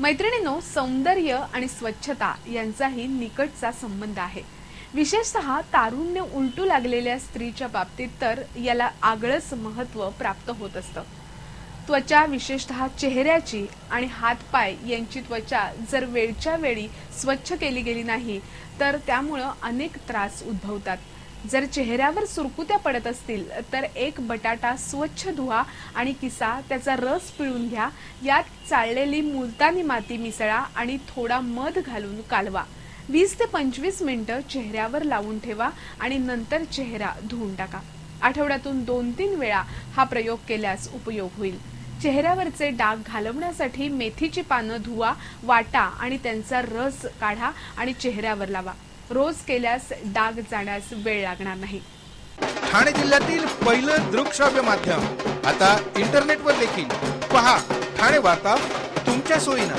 मैत्रिणींनो सौंदर्य आणि स्वच्छता यांचाही निकटचा संबंध आहे. विशेषतः तारुण्य उलटू लागलेल्या स्त्रीच्या बाबतीत तर याला आगळंच महत्त्व प्राप्त होत असतं. त्वचा विशेषतः चेहऱ्याची आणि हातपाय यांची त्वचा जर वेळच्या वेळी स्वच्छ केली गेली नाही तर त्यामुळं अनेक त्रास उद्भवतात. जर चेहऱ्यावर सुरकुत्या पडत असतील तर एक बटाटा स्वच्छ धुवा आणि किसा त्याचा रस पिळून घ्या. यात चाळलेली मुलतानी माती मिसळा आणि थोडा मध घालून कालवा. वीस ते पंचवीस मिनिटं चेहऱ्यावर लावून ठेवा आणि नंतर चेहरा धुवून टाका. आठवड्यातून दोन तीन वेळा हा प्रयोग केल्यास उपयोग होईल. चेहऱ्यावरचे डाग घालवण्यासाठी मेथीची पानं धुवा वाटा आणि त्यांचा रस काढा आणि चेहऱ्यावर लावा. रोज केल्यास डाग जाण्यास वेळ लागणार नाही. ठाणे जिल्ह्यातील पहिलं दृकश्राव्य माध्यम. आता इंटरनेटवर देखील. पहा ठाणे वार्ता तुमच्या सोयीनं.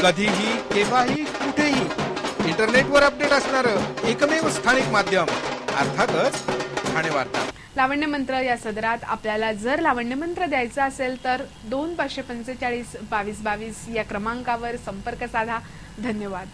कधीही केव्हाही कुठेही. इंटरनेटवर अपडेट असणारं एकमेव स्थानिक माध्यम. अर्थातच ठाणे वार्ता. लावण्य मंत्र या सदरात आपल्याला जर लावण्य मंत्र द्यायचा असेल तर दोन पाचशे पंचेचाळीस बावीस बावीस या क्रमांकावर संपर्क साधा. धन्यवाद.